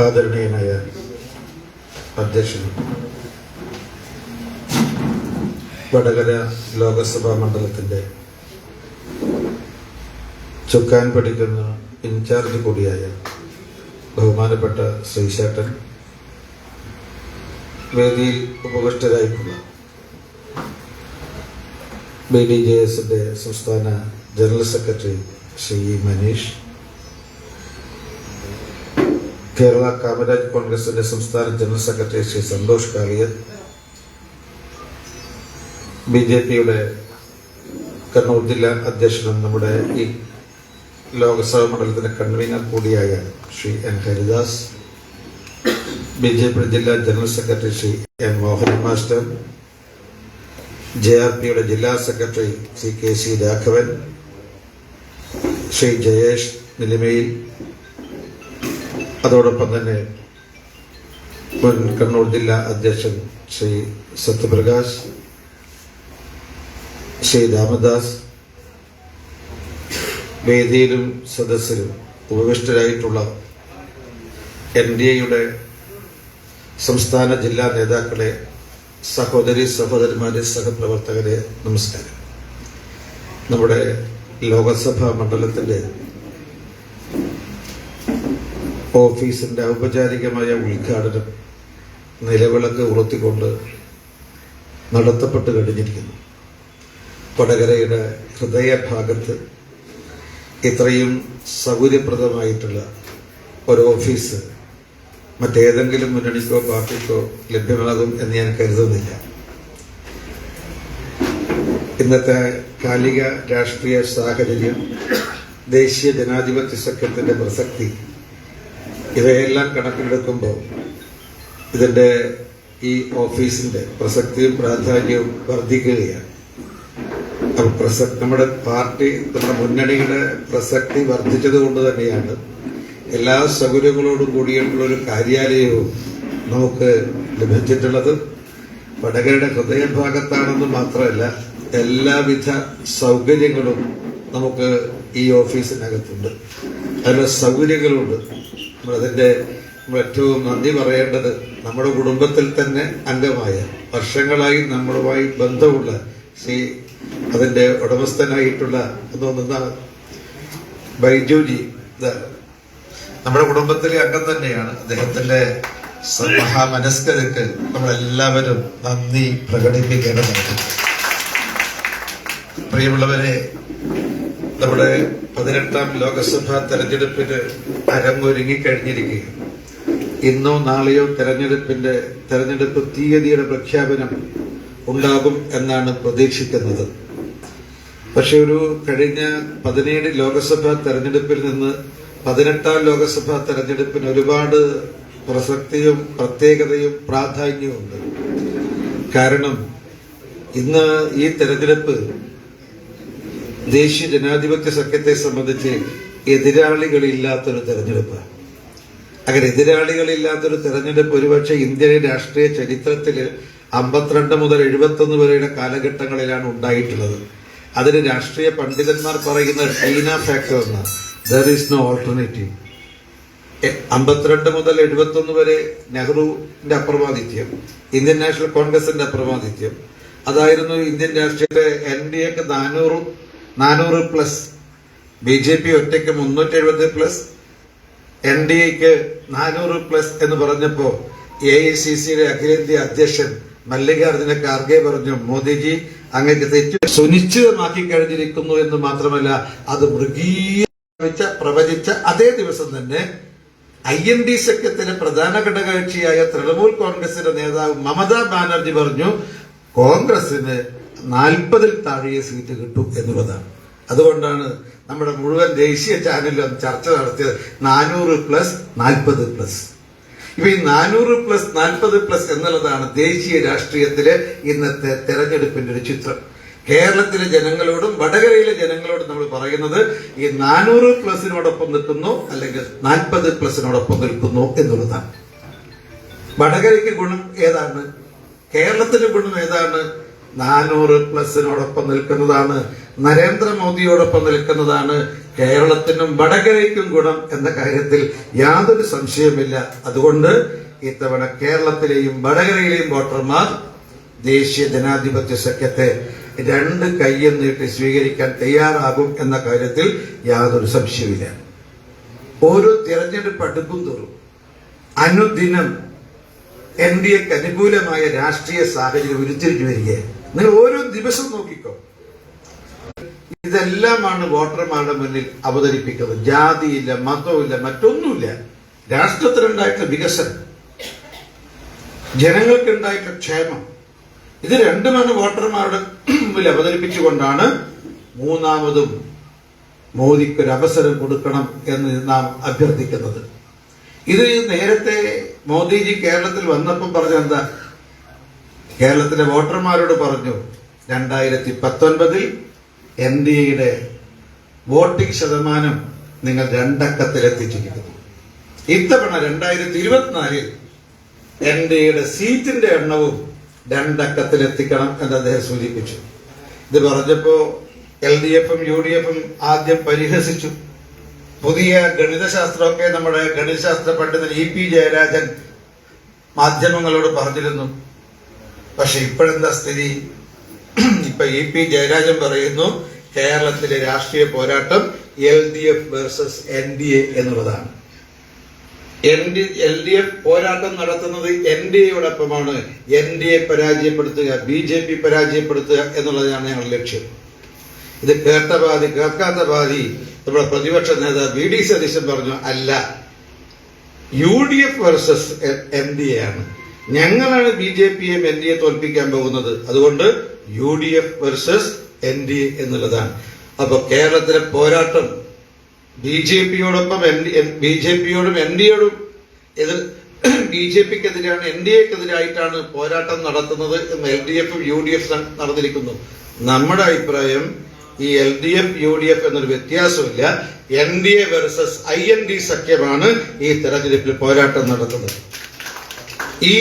ആദരണീയനായ അധ്യക്ഷൻ വടകര ലോകസഭാ മണ്ഡലത്തിന്റെ ചുക്കാൻ പഠിക്കുന്ന ഇൻചാർജ് കൂടിയായ ബഹുമാനപ്പെട്ട ശ്രീശേട്ടൻ വേദിയിൽ ഉപകൃഷ്ടരായിട്ടുള്ള ബി ഡി ജെ എസിന്റെ സംസ്ഥാന ജനറൽ സെക്രട്ടറി ശ്രീ മനീഷ് കേരള കാമരാജ് കോൺഗ്രസിന്റെ സംസ്ഥാന general secretary Shri Santhosh Kaliyan B J പിയുടെ കണ്ണൂർ ജില്ലാ അധ്യക്ഷനും നമ്മുടെ ഈ ലോക്സഭാ മണ്ഡലത്തിന്റെ കൺവീനർ കൂടിയായ Shri N Haridas B J P ജില്ലാ general secretary Shri N Mohan master J R പിയുടെ ജില്ലാ secretary Shri K C Raghavan Shri Jayesh നിലിമയിൽ അതോടൊപ്പം തന്നെ മുൻ കണ്ണൂർ ജില്ലാ അധ്യക്ഷൻ ശ്രീ സത്യപ്രകാശ് ശ്രീ രാമദാസ് വേദിയിലും സദസ്സിലും ഉപവിഷ്ടരായിട്ടുള്ള എൻ ഡി എയുടെ സംസ്ഥാന ജില്ലാ നേതാക്കളെ സഹോദരി സഹോദരന്മാരെ സഹപ്രവർത്തകരെ നമസ്കാരം. നമ്മുടെ ലോകസഭാ മണ്ഡലത്തിന്റെ ഓഫീസിന്റെ ഔപചാരികമായ ഉദ്ഘാടനം നിലവിളക്ക് ഉറത്തിക്കൊണ്ട് നടത്തപ്പെട്ട് കഴിഞ്ഞിരിക്കുന്നു. വടകരയുടെ ഹൃദയഭാഗത്ത് ഇത്രയും സൗകര്യപ്രദമായിട്ടുള്ള ഒരു ഓഫീസ് മറ്റേതെങ്കിലും മുന്നണിക്കോ പാർട്ടിക്കോ ലഭ്യമാകും എന്ന് ഞാൻ കരുതുന്നില്ല. ഇന്നത്തെ കാലിക രാഷ്ട്രീയ സാഹചര്യം ദേശീയ ജനാധിപത്യ സഖ്യത്തിന്റെ പ്രസക്തി ഇവയെല്ലാം കണക്കിലെടുക്കുമ്പോൾ ഇതിന്റെ ഈ ഓഫീസിന്റെ പ്രസക്തിയും പ്രാധാന്യവും വർദ്ധിക്കുകയാണ്. അപ്പം നമ്മുടെ പാർട്ടി നമ്മുടെ മുന്നണിയുടെ പ്രസക്തി വർദ്ധിച്ചത് കൊണ്ട് തന്നെയാണ് എല്ലാ സൗകര്യങ്ങളോടും കൂടിയിട്ടുള്ള ഒരു കാര്യാലയവും നമുക്ക് ലഭിച്ചിട്ടുള്ളത്. വടകരയുടെ ഹൃദയഭാഗത്താണെന്ന് മാത്രമല്ല എല്ലാവിധ സൗകര്യങ്ങളും നമുക്ക് ഈ ഓഫീസിനകത്തുണ്ട്. അതിനുള്ള സൗകര്യങ്ങളുണ്ട്. നമ്മളതിന്റെ ഏറ്റവും നന്ദി പറയേണ്ടത് നമ്മുടെ കുടുംബത്തിൽ തന്നെ അംഗമായ വർഷങ്ങളായി നമ്മളുമായി ബന്ധമുള്ള ശ്രീ അതിന്റെ ഉടമസ്ഥനായിട്ടുള്ള തോന്നുന്ന ബൈജുജി നമ്മുടെ കുടുംബത്തിലെ അംഗം തന്നെയാണ്. അദ്ദേഹത്തിന്റെ സ- മഹാമനസ്കതയ്ക്ക് നമ്മളെല്ലാവരും നന്ദി പ്രകടിപ്പിക്കേണ്ടതുണ്ട്. പ്രിയമുള്ളവരെ നമ്മുടെ പതിനെട്ടാം ലോകസഭാ തെരഞ്ഞെടുപ്പിന് അരങ്ങൊരുങ്ങി കഴിഞ്ഞിരിക്കുകയാണ്. ഇന്നോ നാളെയോ തെരഞ്ഞെടുപ്പിന്റെ തെരഞ്ഞെടുപ്പ് തീയതിയുടെ പ്രഖ്യാപനം ഉണ്ടാകും എന്നാണ് പ്രതീക്ഷിക്കുന്നത്. പക്ഷെ ഒരു കഴിഞ്ഞ പതിനേഴ് ലോകസഭാ തെരഞ്ഞെടുപ്പിൽ നിന്ന് പതിനെട്ടാം ലോകസഭാ തെരഞ്ഞെടുപ്പിന് ഒരുപാട് പ്രസക്തിയും പ്രത്യേകതയും പ്രാധാന്യവും ഉണ്ട് കാരണം ഇന്ന് ഈ തെരഞ്ഞെടുപ്പ് ദേശീയ ജനാധിപത്യ സഖ്യത്തെ സംബന്ധിച്ച് എതിരാളികളില്ലാത്തൊരു തെരഞ്ഞെടുപ്പ്. അങ്ങനെ എതിരാളികളില്ലാത്തൊരു തെരഞ്ഞെടുപ്പ് ഒരുപക്ഷെ ഇന്ത്യയുടെ രാഷ്ട്രീയ ചരിത്രത്തിൽ അമ്പത്തിരണ്ട് മുതൽ എഴുപത്തൊന്ന് വരെയുടെ കാലഘട്ടങ്ങളിലാണ് ഉണ്ടായിട്ടുള്ളത്. അതിന് രാഷ്ട്രീയ പണ്ഡിതന്മാർ പറയുന്ന ചൈന ഫാക്ടർ എന്ന് ദർ ഈസ് നോ ഓൾട്ടർനേറ്റീവ് അമ്പത്തിരണ്ട് മുതൽ എഴുപത്തൊന്ന് വരെ നെഹ്റുവിന്റെ അപ്രമാദിത്യം ഇന്ത്യൻ നാഷണൽ കോൺഗ്രസിന്റെ അപ്രമാദിത്യം. അതായിരുന്നു ഇന്ത്യൻ രാഷ്ട്രീയത്തെ എൻ ഡി എക്ക് നാനൂറ് നാനൂറ് പ്ലസ് ബി ജെ പി ഒറ്റയ്ക്ക് മുന്നൂറ്റി എഴുപത് പ്ലസ് എൻ ഡി എക്ക് നാനൂറ് പ്ലസ് എന്ന് പറഞ്ഞപ്പോ എ ഐ സി സിയുടെ അഖിലേന്ത്യാ അധ്യക്ഷൻ മല്ലികാർജുന ഖാർഗെ പറഞ്ഞു മോദിജി അങ്ങക്ക് തെറ്റ് സുനിശ്ചിതമാക്കി കഴിഞ്ഞിരിക്കുന്നു എന്ന് മാത്രമല്ല അത് മൃഗീയ പ്രവചിച്ച അതേ ദിവസം തന്നെ ഐ എൻ ഡി സഖ്യത്തിലെ പ്രധാന ഘടകകക്ഷിയായ തൃണമൂൽ കോൺഗ്രസിന്റെ നേതാവ് മമതാ ബാനർജി പറഞ്ഞു കോൺഗ്രസിന് നാൽപ്പതിൽ താഴെ സീറ്റ് കിട്ടും എന്നുള്ളതാണ്. അതുകൊണ്ടാണ് നമ്മുടെ മുഴുവൻ ദേശീയ ചാനലിലും ചർച്ച നടത്തിയത് നാനൂറ് പ്ലസ് നാൽപ്പത് പ്ലസ്. ഇപ്പൊ ഈ നാനൂറ് പ്ലസ് നാൽപ്പത് പ്ലസ് എന്നുള്ളതാണ് ദേശീയ രാഷ്ട്രീയത്തിലെ ഇന്നത്തെ തെരഞ്ഞെടുപ്പിന്റെ ഒരു ചിത്രം. കേരളത്തിലെ ജനങ്ങളോടും വടകരയിലെ ജനങ്ങളോടും നമ്മൾ പറയുന്നത് ഈ നാനൂറ് പ്ലസിനോടൊപ്പം നിൽക്കുന്നു അല്ലെങ്കിൽ നാൽപ്പത് പ്ലസിനോടൊപ്പം നിൽക്കുന്നു എന്നുള്ളതാണ്. വടകരയ്ക്ക് ഗുണം ഏതാണ്? കേരളത്തിന് ഗുണം ഏതാണ്? നാനൂറ് പ്ലസിനോടൊപ്പം നിൽക്കുന്നതാണ് നരേന്ദ്രമോദിയോടൊപ്പം നിൽക്കുന്നതാണ് കേരളത്തിനും വടകരയ്ക്കും ഗുണം എന്ന കാര്യത്തിൽ യാതൊരു സംശയവുമില്ല. അതുകൊണ്ട് ഇത്തവണ കേരളത്തിലെയും വടകരയിലെയും വോട്ടർമാർ ദേശീയ ജനാധിപത്യ സഖ്യത്തെ രണ്ട് കയ്യും നീട്ടി സ്വീകരിക്കാൻ തയ്യാറാകും എന്ന കാര്യത്തിൽ യാതൊരു സംശയവുമില്ല. ഓരോ തിരഞ്ഞെടുപ്പ് അടുക്കും തോറും അനുദിനം എൻ ഡി എക്ക് അനുകൂലമായ രാഷ്ട്രീയ സാഹചര്യം ഉരുത്തിരിഞ്ഞു വരികയാണ്. നിങ്ങൾ ഓരോ ദിവസം നോക്കിക്കോ. ഇതെല്ലാമാണ് വോട്ടർമാരുടെ മുന്നിൽ അവതരിപ്പിക്കുന്നത്. ജാതിയില്ല മതവുമില്ല മറ്റൊന്നുമില്ല. രാഷ്ട്രത്തിനുണ്ടായിട്ടുള്ള വികസനം. ജനങ്ങൾക്കുണ്ടായിട്ടുള്ള ക്ഷേമം. ഇത് രണ്ടുമാണ് വോട്ടർമാരുടെ മുമ്പിൽ അവതരിപ്പിച്ചുകൊണ്ടാണ് മൂന്നാമതും മോദിക്കൊരു അവസരം കൊടുക്കണം എന്ന് നാം അഭ്യർത്ഥിക്കുന്നത്. ഇത് നേരത്തെ മോദിജി കേരളത്തിൽ വന്നപ്പം പറഞ്ഞ എന്താ? കേരളത്തിലെ വോട്ടർമാരോട് പറഞ്ഞു രണ്ടായിരത്തി പത്തൊൻപതിൽ എൻ ഡി എയുടെ വോട്ടിംഗ് ശതമാനം നിങ്ങൾ രണ്ടക്കത്തിലെത്തിച്ചിരിക്കുന്നു. ഇത്തവണ രണ്ടായിരത്തി ഇരുപത്തിനാലിൽ എൻ ഡി എയുടെ സീറ്റിന്റെ എണ്ണവും രണ്ടക്കത്തിലെത്തിക്കണം എന്ന് അദ്ദേഹം സൂചിപ്പിച്ചു. ഇത് പറഞ്ഞപ്പോ എൽ ഡി എഫും യു ഡി എഫും ആദ്യം പരിഹസിച്ചു. പുതിയ ഗണിതശാസ്ത്രമൊക്കെ നമ്മുടെ ഗണിതശാസ്ത്ര പണ്ഡിതൻ ഇ പി ജയരാജൻ മാധ്യമങ്ങളോട് പറഞ്ഞിരുന്നു. പക്ഷെ ഇപ്പോഴെന്താ സ്ഥിതി? ഇപ്പൊ ഇ പി ജയരാജൻ പറയുന്നു കേരളത്തിലെ രാഷ്ട്രീയ പോരാട്ടം L D F versus N D A എന്നുള്ളതാണ്. N D L D F പോരാട്ടം നടത്തുന്നത് എൻ ഡി എയോടൊപ്പമാണ് എൻ ഡി എ പരാജയപ്പെടുത്തുക ബി ജെ പി പരാജയപ്പെടുത്തുക എന്നുള്ളതാണ് ഞങ്ങളുടെ ലക്ഷ്യം. ഇത് കേട്ട പാതി കേൾക്കാത്ത പാതി നമ്മുടെ പ്രതിപക്ഷ നേതാവ് വി ഡി സതീശൻ പറഞ്ഞു അല്ല U D F versus N D A ആണ്. ഞങ്ങളാണ് ബി ജെ പിയെയും എൻ ഡി എ തോൽപ്പിക്കാൻ പോകുന്നത്. അതുകൊണ്ട് U D F versus N D A എന്നുള്ളതാണ്. അപ്പൊ കേരളത്തിലെ പോരാട്ടം ബി ജെ പിയോടൊപ്പം ബി ജെ പിയോടും എൻ ഡി എയോടും എതിർ ബി ജെ പിക്കെതിരെയാണ് എൻ ഡി എക്കെതിരായിട്ടാണ് പോരാട്ടം നടത്തുന്നത് എന്ന് എൽ ഡി എഫും യു ഡി എഫ് നടന്നിരിക്കുന്നു. നമ്മുടെ അഭിപ്രായം ഈ L D F U D F എന്നൊരു വ്യത്യാസമില്ല N D A versus I N D സഖ്യമാണ് ഈ തെരഞ്ഞെടുപ്പിൽ പോരാട്ടം നടത്തുന്നത്. ഈ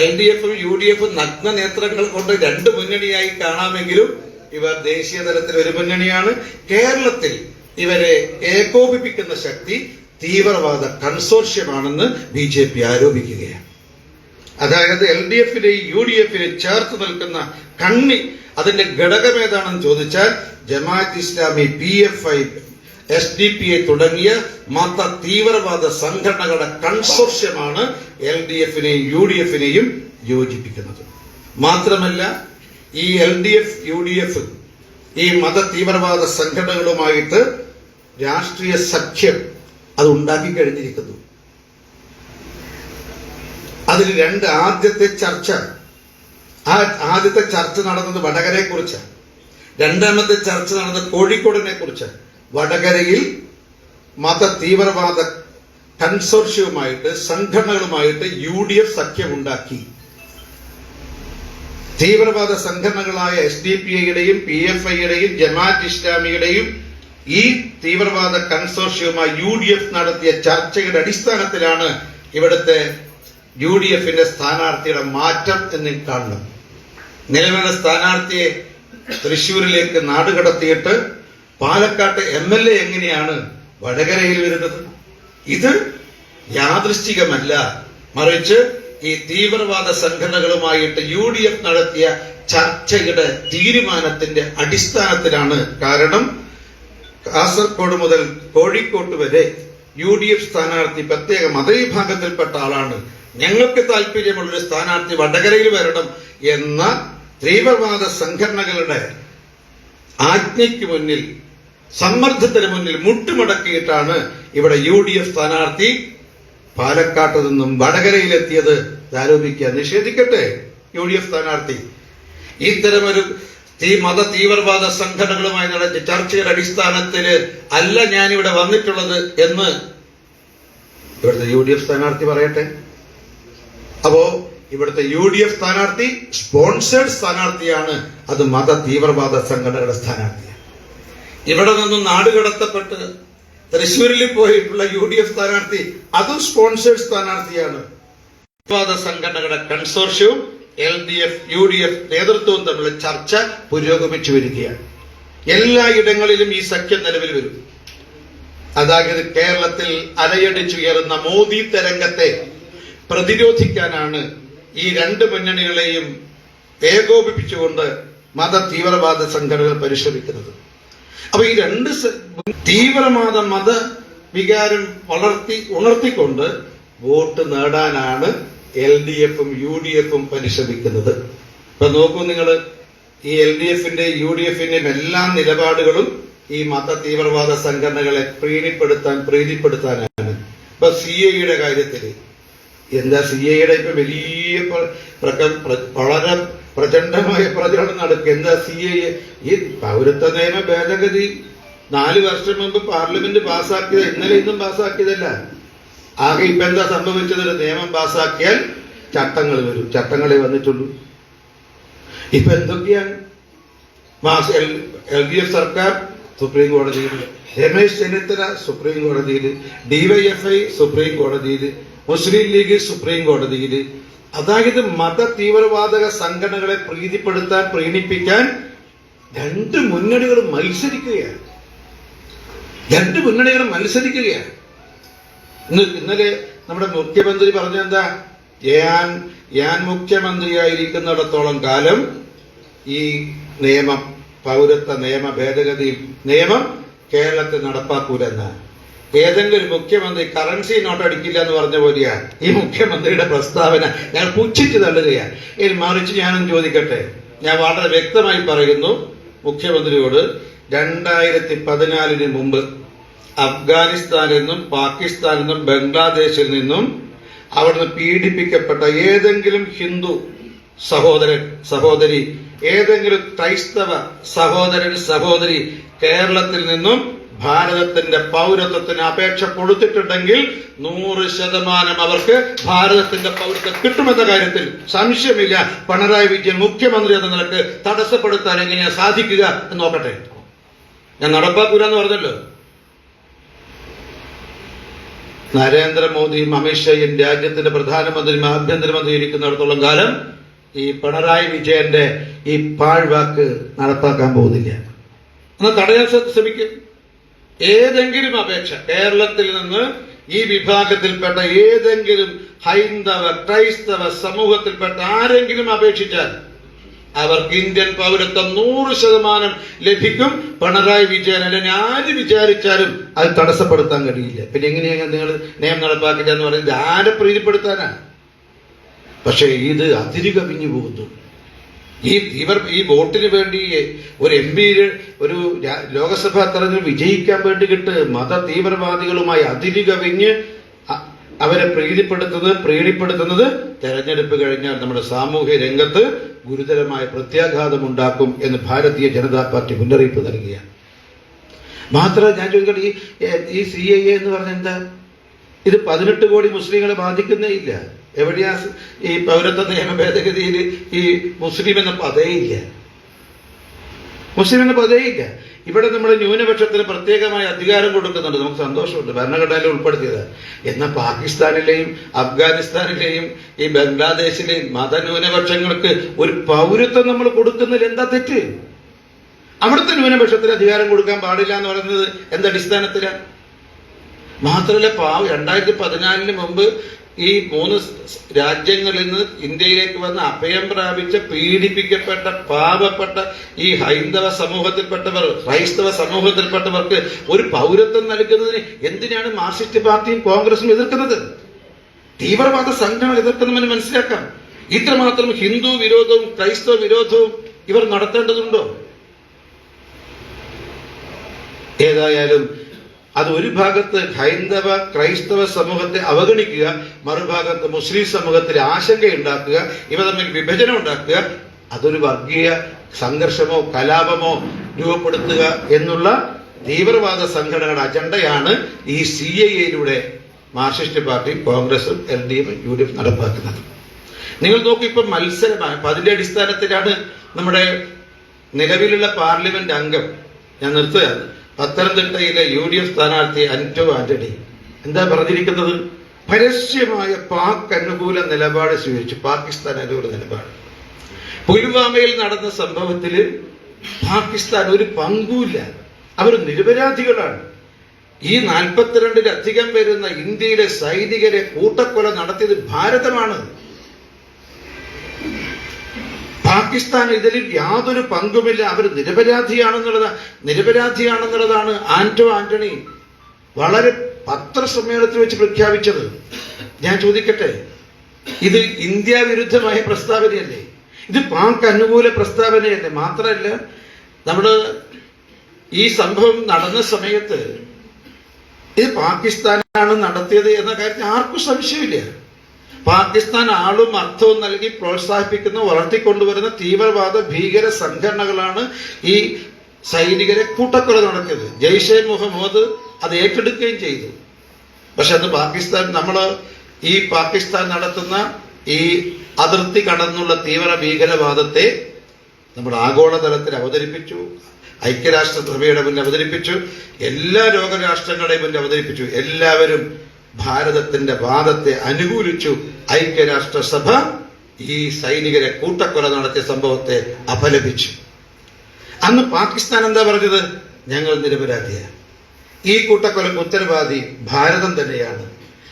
എൽ ഡി എഫും യു ഡി എഫും നഗ്ന നേത്രങ്ങൾ കൊണ്ട് രണ്ട് മുന്നണിയായി കാണാമെങ്കിലും ഇവർ ദേശീയ തലത്തിൽ ഒരു മുന്നണിയാണ്. കേരളത്തിൽ ഇവരെ ഏകോപിപ്പിക്കുന്ന ശക്തി തീവ്രവാദ കൺസോർഷ്യമാണെന്ന് ബി ജെ പി ആരോപിക്കുകയാണ്. അതായത് എൽ ഡി എഫിനെയും യു ഡി എഫിനെയും ചേർത്ത് നിൽക്കുന്ന കണ്ണി അതിന്റെ ഘടകം ഏതാണെന്ന് ചോദിച്ചാൽ Jamaat Islami P F I S D P A തുടങ്ങിയ മത തീവ്രവാദ സംഘടനകളുടെ കൺസോർഷ്യമാണ് എൽ ഡി എഫിനെയും യു ഡി എഫിനെയും യോജിപ്പിക്കുന്നത്. മാത്രമല്ല ഈ L D F U D F ഈ മത തീവ്രവാദ സംഘടനകളുമായിട്ട് രാഷ്ട്രീയ സഖ്യം അത് ഉണ്ടാക്കി കഴിഞ്ഞിരിക്കുന്നു. അതിൽ രണ്ട് ആദ്യത്തെ ചർച്ച ആ ആദ്യത്തെ ചർച്ച നടന്നത് വടകരയെ കുറിച്ചാണ് രണ്ടാമത്തെ ചർച്ച നടന്നത് കോഴിക്കോടിനെ കുറിച്ച് വടകരയിൽ മത തീവ്രവാദ കൺസോർഷ്യവുമായിട്ട് സംഘടനകളുമായിട്ട് യു ഡി എഫ് സഖ്യമുണ്ടാക്കി. തീവ്രവാദ സംഘടനകളായ എസ് ഡി പി ഐയുടെയും പി എഫ് ഐയുടെയും ജമാഅത്ത് ഇസ്ലാമിയുടെയും ഈ തീവ്രവാദ കൺസോർഷ്യവുമായി യു ഡി എഫ് നടത്തിയ ചർച്ചയുടെ അടിസ്ഥാനത്തിലാണ് ഇവിടുത്തെ യു ഡി എഫിന്റെ സ്ഥാനാർത്ഥിയുടെ മാറ്റം എന്ന് കാണണം നിലവിലെ സ്ഥാനാർത്ഥിയെ തൃശൂരിലേക്ക് നാടുകടത്തിയിട്ട് പാലക്കാട്ട് എം എൽ എ എങ്ങനെയാണ് വടകരയിൽ വരുന്നത്? ഇത് യാദൃശ്ചികമല്ല. മറിച്ച് ഈ തീവ്രവാദ സംഘടനകളുമായിട്ട് യു ഡി എഫ് നടത്തിയ ചർച്ചയുടെ തീരുമാനത്തിന്റെ അടിസ്ഥാനത്തിലാണ്. കാരണം കാസർഗോഡ് മുതൽ കോഴിക്കോട്ട് വരെ യു ഡി എഫ് സ്ഥാനാർത്ഥി പ്രത്യേക മതവിഭാഗത്തിൽപ്പെട്ട ആളാണ്. ഞങ്ങൾക്ക് താല്പര്യമുള്ള ഒരു സ്ഥാനാർത്ഥി വടകരയിൽ വരണം എന്ന തീവ്രവാദ സംഘടനകളുടെ ആജ്ഞയ്ക്ക് മുന്നിൽ സമ്മർദ്ദത്തിന് മുന്നിൽ മുട്ടുമടക്കിയിട്ടാണ് ഇവിടെ യു ഡി എഫ് സ്ഥാനാർത്ഥി പാലക്കാട്ട് നിന്നും വടകരയിലെത്തിയത്. ആരോപിക്കുക നിഷേധിക്കട്ടെ യു ഡി എഫ് സ്ഥാനാർത്ഥി. ഇത്തരമൊരു തീ മത തീവ്രവാദ സംഘടനകളുമായി നടത്തിയ ചർച്ചയുടെ അടിസ്ഥാനത്തിൽ അല്ല ഞാനിവിടെ വന്നിട്ടുള്ളത് എന്ന് ഇവിടുത്തെ യു ഡി എഫ് സ്ഥാനാർത്ഥി പറയട്ടെ. അപ്പോ ഇവിടുത്തെ യു ഡി എഫ് സ്ഥാനാർത്ഥി സ്പോൺസേഡ് സ്ഥാനാർത്ഥിയാണ് അത് മത തീവ്രവാദ സംഘടനയുടെ സ്ഥാനാർത്ഥിയാണ്. ഇവിടെ നിന്നും നാടുകടത്തപ്പെട്ട് തൃശ്ശൂരിൽ പോയിട്ടുള്ള യു ഡി എഫ് സ്ഥാനാർത്ഥി അതും സ്പോൺസേഡ് സ്ഥാനാർത്ഥിയാണ്. തീവ്രവാദ സംഘടനകളുടെ കൺസോർഷ്യവും L D F U D F നേതൃത്വവും തമ്മിലുള്ള ചർച്ച പുരോഗമിച്ചു വരികയാണ്. എല്ലാ ഇടങ്ങളിലും ഈ സഖ്യം നിലവിൽ വരും. അതായത് കേരളത്തിൽ അലയടിച്ചുയരുന്ന മോദി തരംഗത്തെ പ്രതിരോധിക്കാനാണ് ഈ രണ്ട് മുന്നണികളെയും ഏകോപിപ്പിച്ചുകൊണ്ട് മത തീവ്രവാദ സംഘടനകൾ പരിശ്രമിക്കുന്നത് അപ്പൊ ഈ രണ്ട് തീവ്രവാദ മത വികാരം വളർത്തി ഉണർത്തിക്കൊണ്ട് വോട്ട് നേടാനാണ് എൽ ഡി എഫും യു ഡി എഫും പരിശ്രമിക്കുന്നത്. ഇപ്പൊ നോക്കൂ നിങ്ങൾ ഈ എൽ ഡി എഫിന്റെ യു ഡി എഫിന്റെയും എല്ലാ നിലപാടുകളും ഈ മത തീവ്രവാദ സംഘടനകളെ പ്രീണിപ്പെടുത്താൻ പ്രീതിപ്പെടുത്താനാണ്. ഇപ്പൊ സി എയുടെ കാര്യത്തിൽ എന്താ സി ഐയുടെ ഇപ്പൊ വലിയ വളരെ പ്രചണ്ഡമായ പ്രചരണം നടക്കുക എന്താ സി ഐ? ഈ പൗരത്വ നിയമ ഭേദഗതി നാല് വർഷം മുമ്പ് പാർലമെന്റ് പാസ്സാക്കിയത് ഇന്നലെ ഇന്നും പാസ്സാക്കിയതല്ല. ആകെ ഇപ്പൊ എന്താ സംഭവിച്ചത്? ഒരു നിയമം പാസ്സാക്കിയാൽ ചട്ടങ്ങൾ വരും. ചട്ടങ്ങളെ വന്നിട്ടുള്ളൂ. ഇപ്പൊ എന്തൊക്കെയാണ്? മാസ് എൽ ഡി എഫ് സർക്കാർ സുപ്രീം കോടതിയിൽ രമേശ് ചെന്നിത്തല സുപ്രീം കോടതിയിൽ ഡിവൈഎഫ്ഐ സുപ്രീം കോടതിയിൽ മുസ്ലിം ലീഗ് സുപ്രീം കോടതിയിൽ അതായത് മത തീവ്രവാദക സംഘടനകളെ പ്രീതിപ്പെടുത്താൻ പ്രീണിപ്പിക്കാൻ രണ്ട് മുന്നണികൾ മത്സരിക്കുകയാണ്. രണ്ട് മുന്നണികൾ മത്സരിക്കുകയാണ്. ഇന്ന് ഇന്നലെ നമ്മുടെ മുഖ്യമന്ത്രി പറഞ്ഞെന്താ ഞാൻ ഞാൻ മുഖ്യമന്ത്രിയായിരിക്കുന്നിടത്തോളം കാലം ഈ നിയമം പൗരത്വ നിയമ ഭേദഗതി നിയമം കേരളത്തിൽ നടപ്പാക്കൂലെന്ന് ഏതെങ്കിലും ഒരു മുഖ്യമന്ത്രി കറൻസി നോട്ട് അടിക്കില്ല എന്ന് പറഞ്ഞ പോലെയാണ് ഈ മുഖ്യമന്ത്രിയുടെ പ്രസ്താവന ഞാൻ പുച്ഛിച്ച് തള്ളുകയാണ് ഇനി മറിച്ച് ഞാനും ചോദിക്കട്ടെ. ഞാൻ വളരെ വ്യക്തമായി പറയുന്നു മുഖ്യമന്ത്രിയോട് രണ്ടായിരത്തി പതിനാലിന് മുമ്പ് അഫ്ഗാനിസ്ഥാനിൽ നിന്നും പാകിസ്ഥാനിൽ നിന്നും ബംഗ്ലാദേശിൽ നിന്നും അവിടുന്ന് പീഡിപ്പിക്കപ്പെട്ട ഏതെങ്കിലും ഹിന്ദു സഹോദരൻ സഹോദരി ഏതെങ്കിലും ക്രൈസ്തവ സഹോദരൻ സഹോദരി കേരളത്തിൽ നിന്നും ഭാരതത്തിന്റെ പൗരത്വത്തിന് അപേക്ഷ കൊടുത്തിട്ടുണ്ടെങ്കിൽ നൂറ് ശതമാനം അവർക്ക് ഭാരതത്തിന്റെ പൗരത്വം കിട്ടുമെന്ന കാര്യത്തിൽ സംശയമില്ല. പിണറായി വിജയൻ മുഖ്യമന്ത്രി എന്ന നിലയ്ക്ക് തടസ്സപ്പെടുത്താൻ എങ്ങനെയാ സാധിക്കുക എന്ന് നോക്കട്ടെ. ഞാൻ നടപ്പാക്കൂലെന്ന് പറഞ്ഞല്ലോ. നരേന്ദ്രമോദിയും അമിത്ഷായും രാജ്യത്തിന്റെ പ്രധാനമന്ത്രിയും ആഭ്യന്തരമന്ത്രി ഇരിക്കുന്നിടത്തോളം കാലം ഈ പിണറായി വിജയന്റെ ഈ പാഴ്വാക്ക് നടപ്പാക്കാൻ പോകുന്നില്ല. എന്നാൽ തടയാൻ ശ്ര- ശ്രമിക്കും. ഏതെങ്കിലും അപേക്ഷ. കേരളത്തിൽ നിന്ന് ഈ വിഭാഗത്തിൽപ്പെട്ട ഏതെങ്കിലും ഹൈന്ദവ ക്രൈസ്തവ സമൂഹത്തിൽപ്പെട്ട ആരെങ്കിലും അപേക്ഷിച്ചാൽ അവർക്ക് ഇന്ത്യൻ പൗരത്വം നൂറ് ശതമാനം ലഭിക്കും. പിണറായി വിജയൻ അല്ലെങ്കിൽ ആര് വിചാരിച്ചാലും അത് തടസ്സപ്പെടുത്താൻ കഴിയില്ല. പിന്നെ എങ്ങനെയാണ് നിങ്ങൾ നിയമം നടപ്പാക്കില്ല എന്ന് പറയുന്നത് ആരെ പ്രീതിപ്പെടുത്താനാണ് പക്ഷേ ഇത് അതിരുകവിഞ്ഞു പോകുന്നു. ഈ ഇവർ ഈ വോട്ടിന് വേണ്ടി ഒരു എം പി ഒരു ലോകസഭാ തെരഞ്ഞെടുപ്പ് വിജയിക്കാൻ വേണ്ടിയിട്ട് മത തീവ്രവാദികളുമായി അതിരുകവിഞ്ഞ് അവരെ പ്രീതിപ്പെടുത്തുന്നത് പ്രീണിപ്പെടുത്തുന്നത് തെരഞ്ഞെടുപ്പ് കഴിഞ്ഞാൽ നമ്മുടെ സാമൂഹ്യ രംഗത്ത് ഗുരുതരമായ പ്രത്യാഘാതം ഉണ്ടാക്കും എന്ന് ഭാരതീയ ജനതാ പാർട്ടി മുന്നറിയിപ്പ് നൽകുകയാണ് മാത്രമല്ല ഞാൻ ചോദിക്കട്ടെ ഈ ഈ സി ഐ എ എന്ന് പറഞ്ഞ എന്താ? ഇത് പതിനെട്ട് കോടി മുസ്ലിങ്ങളെ ബാധിക്കുന്നേ ഇല്ല. എവിടെയാ ഈ പൗരത്വ നിയമ ഭേദഗതിയിൽ ഈ മുസ്ലിം എന്ന പദേ ഇല്ല മുസ്ലിം എന്ന പദേ ഇല്ല ഇവിടെ നമ്മൾ ന്യൂനപക്ഷത്തിന് പ്രത്യേകമായ അധികാരം കൊടുക്കുന്നുണ്ട്. നമുക്ക് സന്തോഷമുണ്ട്. ഭരണഘടനയിൽ ഉൾപ്പെടുത്തിയത്. എന്നാൽ പാകിസ്ഥാനിലെയും അഫ്ഗാനിസ്ഥാനിലെയും ഈ ബംഗ്ലാദേശിലെയും മതന്യൂനപക്ഷങ്ങൾക്ക് ഒരു പൗരത്വം നമ്മൾ കൊടുക്കുന്നതിൽ എന്താ തെറ്റ്? അവിടുത്തെ ന്യൂനപക്ഷത്തിന് അധികാരം കൊടുക്കാൻ പാടില്ല എന്ന് പറയുന്നത് എന്തടിസ്ഥാനത്തിലാണ് മാത്രമല്ല പാവ രണ്ടായിരത്തി പതിനാലിന് മുമ്പ് ഈ മൂന്ന് രാജ്യങ്ങളിൽ നിന്ന് ഇന്ത്യയിലേക്ക് വന്ന് അഭയം പ്രാപിച്ച് പീഡിപ്പിക്കപ്പെട്ട പാപപ്പെട്ട ഈ ഹൈന്ദവ സമൂഹത്തിൽപ്പെട്ടവർ ക്രൈസ്തവ സമൂഹത്തിൽപ്പെട്ടവർക്ക് ഒരു പൗരത്വം നൽകുന്നതിന് എന്തിനാണ് മാർക്സിസ്റ്റ് പാർട്ടിയും കോൺഗ്രസും എതിർക്കുന്നത്? തീവ്രവാദ സംഘടന എതിർക്കുന്നവന് മനസ്സിലാക്കാം. ഇത്രമാത്രം ഹിന്ദു വിരോധവും ക്രൈസ്തവ വിരോധവും ഇവർ നടത്തേണ്ടതുണ്ടോ? ഏതായാലും അത് ഒരു ഭാഗത്ത് ഹൈന്ദവ ക്രൈസ്തവ സമൂഹത്തെ അവഗണിക്കുക മറുഭാഗത്ത് മുസ്ലിം സമൂഹത്തിൽ ആശങ്കയുണ്ടാക്കുക ഇവ തമ്മിൽ വിഭജനം ഉണ്ടാക്കുക അതൊരു വർഗീയ സംഘർഷമോ കലാപമോ രൂപപ്പെടുത്തുക എന്നുള്ള തീവ്രവാദ സംഘടനകളുടെ അജണ്ടയാണ് ഈ സി എയിലൂടെ മാർക്സിസ്റ്റ് പാർട്ടി കോൺഗ്രസും എൽ ഡി എഫും യു ഡി എഫ് നടപ്പാക്കുന്നത്. നിങ്ങൾ നോക്കൂ ഇപ്പം മത്സരമാണ് അപ്പൊ അതിന്റെ അടിസ്ഥാനത്തിലാണ് നമ്മുടെ നിലവിലുള്ള പാർലമെന്റ് അംഗം. ഞാൻ നിർത്തുകയാണ്. പത്തനംതിട്ടയിലെ യു ഡി എഫ് സ്ഥാനാർത്ഥി അന്റോ ആന്റണി എന്താ പറഞ്ഞിരിക്കുന്നത്? പരസ്യമായ പാക് അനുകൂല നിലപാട് സ്വീകരിച്ചു. പാകിസ്ഥാൻ അനുകൂല നിലപാട്. പുൽവാമയിൽ നടന്ന സംഭവത്തിൽ പാകിസ്ഥാൻ ഒരു പങ്കുമില്ല. അവർ നിരപരാധികളാണ്. ഈ നാൽപ്പത്തിരണ്ടിലധികം വരുന്ന ഇന്ത്യയിലെ സൈനികരെ കൂട്ടക്കൊല നടത്തിയത് ഭാരതമാണ്. പാകിസ്ഥാൻ ഇതിൽ യാതൊരു പങ്കുമില്ല. അവർ നിരപരാധിയാണെന്നുള്ളത് നിരപരാധിയാണെന്നുള്ളതാണ് ആന്റോ ആന്റണി വളരെ പത്രസമ്മേളനത്തിൽ വെച്ച് പ്രഖ്യാപിച്ചത്. ഞാൻ ചോദിക്കട്ടെ ഇത് ഇന്ത്യ വിരുദ്ധമായ പ്രസ്താവനയല്ലേ? ഇത് പാക് അനുകൂല പ്രസ്താവനയല്ലേ? മാത്രമല്ല നമ്മൾ ഈ സംഭവം നടന്ന സമയത്ത് ഇത് പാകിസ്ഥാനാണ് നടത്തിയത് എന്ന കാര്യത്തിൽ ആർക്കും സംശയമില്ല. പാകിസ്ഥാൻ ആളും അർത്ഥവും നൽകി പ്രോത്സാഹിപ്പിക്കുന്ന വളർത്തിക്കൊണ്ടുവരുന്ന തീവ്രവാദ ഭീകര സംഘടനകളാണ് ഈ സൈനികരെ കൂട്ടക്കൊല നടത്തിയത്. ജയ്ഷെ മുഹമ്മദ് അത് ഏറ്റെടുക്കുകയും ചെയ്തു. പക്ഷെ അന്ന് പാകിസ്ഥാൻ നമ്മൾ ഈ പാകിസ്ഥാൻ നടത്തുന്ന ഈ അതിർത്തി കടന്നുള്ള തീവ്ര ഭീകരവാദത്തെ നമ്മൾ ആഗോളതലത്തിൽ അവതരിപ്പിച്ചു ഐക്യരാഷ്ട്ര സഭയുടെ മുന്നിൽ അവതരിപ്പിച്ചു എല്ലാ ലോകരാഷ്ട്രങ്ങളുടെയും മുന്നിൽ അവതരിപ്പിച്ചു. എല്ലാവരും ഭാരതത്തിന്റെ വാദത്തെ അനുകൂലിച്ചു ഐക്യരാഷ്ട്രസഭ ഈ സൈനികരെ കൂട്ടക്കൊല നടത്തിയ സംഭവത്തെ അപലപിച്ചു. അന്ന് പാകിസ്ഥാൻ എന്താ പറഞ്ഞത്? ഞങ്ങൾ നിരപരാധിയാണ്. ഈ കൂട്ടക്കൊലക്ക് ഉത്തരവാദി ഭാരതം തന്നെയാണ്.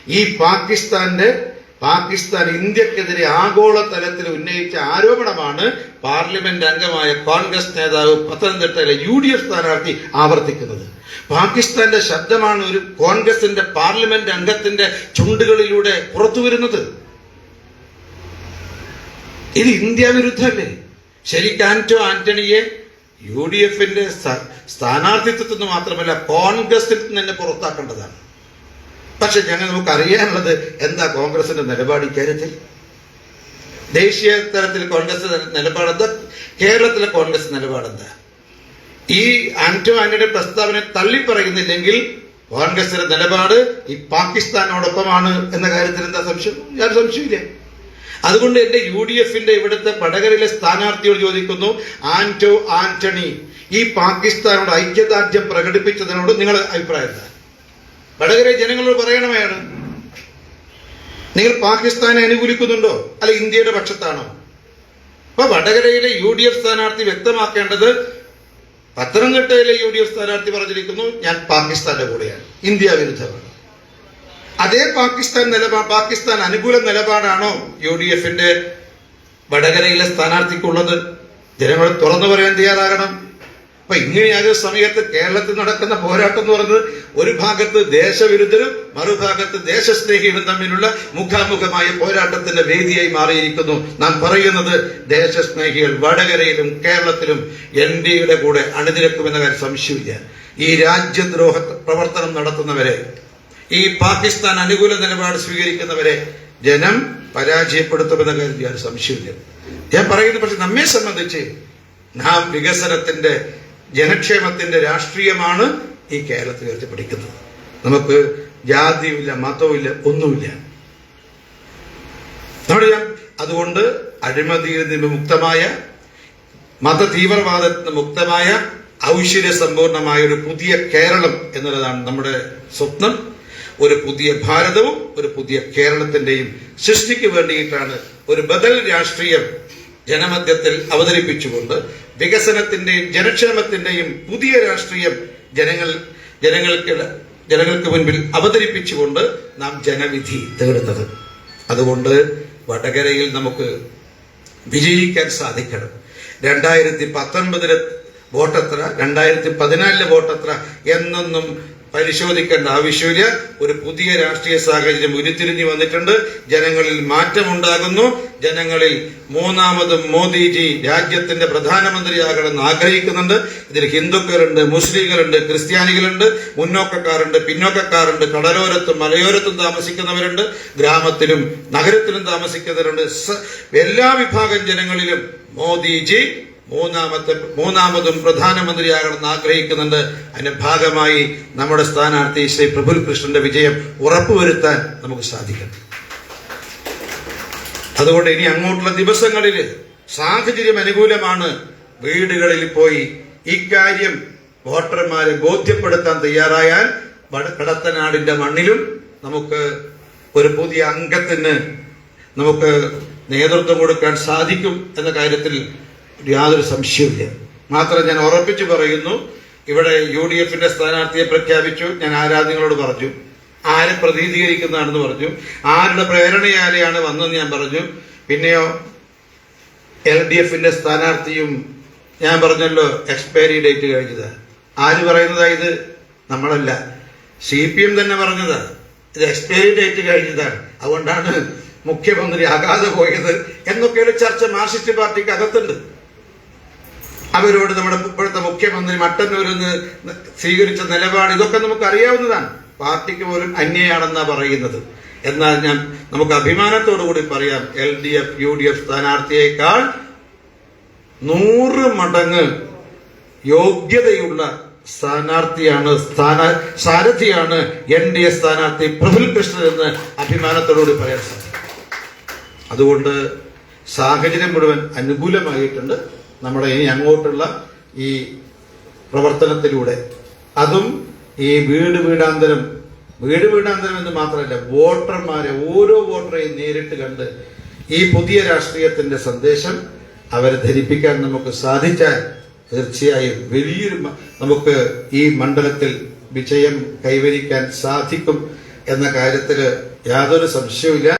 ഈ പാകിസ്ഥാന്റെ പാകിസ്ഥാൻ ഇന്ത്യക്കെതിരെ ആഗോള തലത്തിൽ ഉന്നയിച്ച ആരോപണമാണ് പാർലമെന്റ് അംഗമായ കോൺഗ്രസ് നേതാവ് പത്തനംതിട്ടയിലെ യു ഡി എഫ് സ്ഥാനാർത്ഥി ആവർത്തിക്കുന്നത്. പാകിസ്ഥാന്റെ ശബ്ദമാണ് ഒരു കോൺഗ്രസിന്റെ പാർലമെന്റ് അംഗത്തിന്റെ ചുണ്ടുകളിലൂടെ പുറത്തു വരുന്നത്. ഇത് ഇന്ത്യ വിരുദ്ധമല്ലേ? ശരിക്കും ആന്റോ ആന്റണിയെ യു ഡി എഫിന്റെ സ്ഥാനാർത്ഥിത്വത്തിൽ നിന്ന് മാത്രമല്ല കോൺഗ്രസിൽ നിന്ന് തന്നെ പുറത്താക്കേണ്ടതാണ്. പക്ഷെ ഞങ്ങൾ നമുക്ക് അറിയാനുള്ളത് എന്താ കോൺഗ്രസിന്റെ നിലപാട് ഇക്കാര്യത്തിൽ ദേശീയ തലത്തിൽ കോൺഗ്രസ് നിലപാടെന്താ? കേരളത്തിലെ കോൺഗ്രസ് നിലപാടെന്താ? ഈ ആന്റോ ആന്റണിയുടെ പ്രസ്താവന തള്ളിപ്പറയുന്നില്ലെങ്കിൽ കോൺഗ്രസിന്റെ നിലപാട് ഈ പാകിസ്ഥാനോടൊപ്പമാണ് എന്ന കാര്യത്തിൽ എന്താ സംശയം? ഞാൻ സംശയമില്ല അതുകൊണ്ട് എന്റെ യു ഡി എഫിന്റെ ഇവിടുത്തെ വടകരയിലെ സ്ഥാനാർത്ഥിയോട് ചോദിക്കുന്നു ആന്റോ ആന്റണി ഈ പാകിസ്ഥാനോട് ഐക്യദാർഢ്യം പ്രകടിപ്പിച്ചതിനോട് നിങ്ങൾ അഭിപ്രായം എന്താ? വടകര ജനങ്ങളോട് പറയണമയാണ് നിങ്ങൾ പാകിസ്ഥാനെ അനുകൂലിക്കുന്നുണ്ടോ? അല്ല ഇന്ത്യയുടെ പക്ഷത്താണോ? അപ്പൊ വടകരയിലെ യു ഡി എഫ് സ്ഥാനാർത്ഥി വ്യക്തമാക്കേണ്ടത് പത്തനംതിട്ടയിലെ യു ഡി എഫ് സ്ഥാനാർത്ഥി പറഞ്ഞിരിക്കുന്നു ഞാൻ പാകിസ്ഥാന്റെ കൂടെയാണ്. ഇന്ത്യ വിരുദ്ധമാണ്. അതേ പാകിസ്ഥാൻ നിലപാട് പാകിസ്ഥാൻ അനുകൂല നിലപാടാണോ യു ഡി എഫിന്റെ വടകരയിലെ സ്ഥാനാർത്ഥിക്കുള്ളത്? ജനങ്ങൾ തുറന്നു പറയാൻ തയ്യാറാകണം. അപ്പൊ ഇങ്ങനെയാകുന്ന സമയത്ത് കേരളത്തിൽ നടക്കുന്ന പോരാട്ടം എന്ന് പറയുന്നത് ഒരു ഭാഗത്ത് ദേശവിരുദ്ധരും മറുഭാഗത്ത് ദേശസ്നേഹികളും തമ്മിലുള്ള മുഖാമുഖമായ പോരാട്ടത്തിന്റെ വേദിയായി മാറിയിരിക്കുന്നു. നാം പറയുന്നത് ദേശസ്നേഹികൾ വടകരയിലും കേരളത്തിലും എൻ ഡി എയുടെ കൂടെ അണിനിരക്കുമെന്ന കാര്യം സംശയമില്ല. ഈ രാജ്യദ്രോഹ പ്രവർത്തനം നടത്തുന്നവരെ ഈ പാകിസ്ഥാൻ അനുകൂല നിലപാട് സ്വീകരിക്കുന്നവരെ ജനം പരാജയപ്പെടുത്തുമെന്ന കാര്യത്തിൽ സംശയമില്ല ഞാൻ പറയുന്നത് പക്ഷെ നമ്മെ സംബന്ധിച്ച് നാം വികസനത്തിന്റെ ജനക്ഷേമത്തിന്റെ രാഷ്ട്രീയമാണ് ഈ കേരളത്തിൽ ഉയർത്തിപ്പിടിക്കുന്നത്. നമുക്ക് ജാതിയുമില്ല മതവുമില്ല ഒന്നുമില്ല. നമ്മുടെ അതുകൊണ്ട് അഴിമതിയിൽ നിന്ന് മുക്തമായ മത തീവ്രവാദത്തിന് മുക്തമായ ഐശ്വര്യ സമ്പൂർണമായ ഒരു പുതിയ കേരളം എന്നുള്ളതാണ് നമ്മുടെ സ്വപ്നം. ഒരു പുതിയ ഭാരതവും ഒരു പുതിയ കേരളത്തിന്റെയും സൃഷ്ടിക്ക് വേണ്ടിയിട്ടാണ് ഒരു ബദൽ രാഷ്ട്രീയം ജനമധ്യത്തിൽ അവതരിപ്പിച്ചുകൊണ്ട് വികസനത്തിന്റെയും ജനക്ഷേമത്തിന്റെയും പുതിയ രാഷ്ട്രീയം ജനങ്ങൾ ജനങ്ങൾക്ക് ജനങ്ങൾക്ക് മുൻപിൽ അവതരിപ്പിച്ചുകൊണ്ട് നാം ജനവിധി തേടുന്നത്. അതുകൊണ്ട് വടകരയിൽ നമുക്ക് വിജയിക്കാൻ സാധിക്കണം. രണ്ടായിരത്തി പത്തൊൻപതിലെ വോട്ടത്ര രണ്ടായിരത്തി പതിനാലിലെ വോട്ടത്ര എന്നൊന്നും പരിശോധിക്കേണ്ട ആവശ്യമില്ല. ഒരു പുതിയ രാഷ്ട്രീയ സാഹചര്യം ഉരുത്തിരിഞ്ഞു വന്നിട്ടുണ്ട്. ജനങ്ങളിൽ മാറ്റമുണ്ടാകുന്നു. ജനങ്ങളിൽ മൂന്നാമതും മോദിജി രാജ്യത്തിന്റെ പ്രധാനമന്ത്രിയാകണമെന്ന് ആഗ്രഹിക്കുന്നുണ്ട്. ഇതിൽ ഹിന്ദുക്കളുണ്ട് മുസ്ലിങ്ങളുണ്ട് ക്രിസ്ത്യാനികളുണ്ട് മുന്നോക്കക്കാരുണ്ട് പിന്നോക്കക്കാരുണ്ട് കടലോരത്തും മലയോരത്തും താമസിക്കുന്നവരുണ്ട് ഗ്രാമത്തിലും നഗരത്തിലും താമസിക്കുന്നവരുണ്ട്. എല്ലാ വിഭാഗം ജനങ്ങളിലും മോദിജി മൂന്നാമത്തെ മൂന്നാമതും പ്രധാനമന്ത്രിയാകണമെന്ന് ആഗ്രഹിക്കുന്നുണ്ട്. അതിന്റെ ഭാഗമായി നമ്മുടെ സ്ഥാനാർത്ഥി ശ്രീ പ്രഫുൽ കൃഷ്ണന്റെ വിജയം ഉറപ്പുവരുത്താൻ നമുക്ക് സാധിക്കണം. അതുകൊണ്ട് ഇനി അങ്ങോട്ടുള്ള ദിവസങ്ങളിൽ സാഹചര്യം അനുകൂലമാണ്. വീടുകളിൽ പോയി ഇക്കാര്യം വോട്ടർമാരെ ബോധ്യപ്പെടുത്താൻ തയ്യാറായാൽ കടത്തനാടിന്റെ മണ്ണിലും നമുക്ക് ഒരു പുതിയ അംഗത്തിന് നമുക്ക് നേതൃത്വം കൊടുക്കാൻ സാധിക്കും എന്ന കാര്യത്തിൽ യാതൊരു സംശയവുമില്ല. മാത്രം ഞാൻ ഉറപ്പിച്ചു പറയുന്നു ഇവിടെ യു ഡി എഫിന്റെ സ്ഥാനാർത്ഥിയെ പ്രഖ്യാപിച്ചു ഞാൻ ആരാധ്യങ്ങളോട് പറഞ്ഞു ആരെ പ്രതീതീകരിക്കുന്നതാണെന്ന് പറഞ്ഞു ആരുടെ പ്രേരണയാലെയാണ് വന്നതെന്ന് ഞാൻ പറഞ്ഞു പിന്നെയോ എൽ ഡി എഫിന്റെ സ്ഥാനാർത്ഥിയും ഞാൻ പറഞ്ഞല്ലോ എക്സ്പയറി ഡേറ്റ് കഴിഞ്ഞത്. ആര് പറയുന്നതാ ഇത്? നമ്മളല്ല. സി പി എം തന്നെ പറഞ്ഞതാ. ഇത് എക്സ്പയറി ഡേറ്റ് കഴിഞ്ഞതാണ്. അതുകൊണ്ടാണ് മുഖ്യമന്ത്രി ആകാതെ പോയത് എന്നൊക്കെയുള്ള ചർച്ച മാർക്സിസ്റ്റ് പാർട്ടിക്ക് അകത്തുണ്ട്. അവരോട് നമ്മുടെ ഇപ്പോഴത്തെ മുഖ്യമന്ത്രി മട്ടന്നൂരിൽ നിന്ന് സ്വീകരിച്ച നിലപാട് ഇതൊക്കെ നമുക്ക് അറിയാവുന്നതാണ് പാർട്ടിക്ക് പോലും അന്യയാണെന്നാ പറയുന്നത്. എന്നാൽ ഞാൻ നമുക്ക് അഭിമാനത്തോടു കൂടി പറയാം L D F U D F സ്ഥാനാർത്ഥിയേക്കാൾ നൂറ് മടങ്ങ് യോഗ്യതയുള്ള സ്ഥാനാർത്ഥിയാണ് സ്ഥാന സാരഥിയാണ് എൻ ഡി എ സ്ഥാനാർത്ഥി പ്രഫുൽ കൃഷ്ണൻ എന്ന് അഭിമാനത്തോടുകൂടി പറയാൻ സാധിക്കും. അതുകൊണ്ട് സാഹചര്യം മുഴുവൻ അനുകൂലമായിട്ടുണ്ട്. നമ്മുടെ ഇനി അങ്ങോട്ടുള്ള ഈ പ്രവർത്തനത്തിലൂടെ. അതും ഈ വീട് വീടാന്തരം വീട് വീടാന്തരം എന്ന് മാത്രമല്ല വോട്ടർമാരെ ഓരോ വോട്ടറെയും നേരിട്ട് കണ്ട് ഈ പുതിയ രാഷ്ട്രീയത്തിന്റെ സന്ദേശം അവരെ ധരിപ്പിക്കാൻ നമുക്ക് സാധിച്ചാൽ തീർച്ചയായും വലിയൊരു നമുക്ക് ഈ മണ്ഡലത്തിൽ വിജയം കൈവരിക്കാൻ സാധിക്കും എന്ന കാര്യത്തിൽ യാതൊരു സംശയവുമില്ല.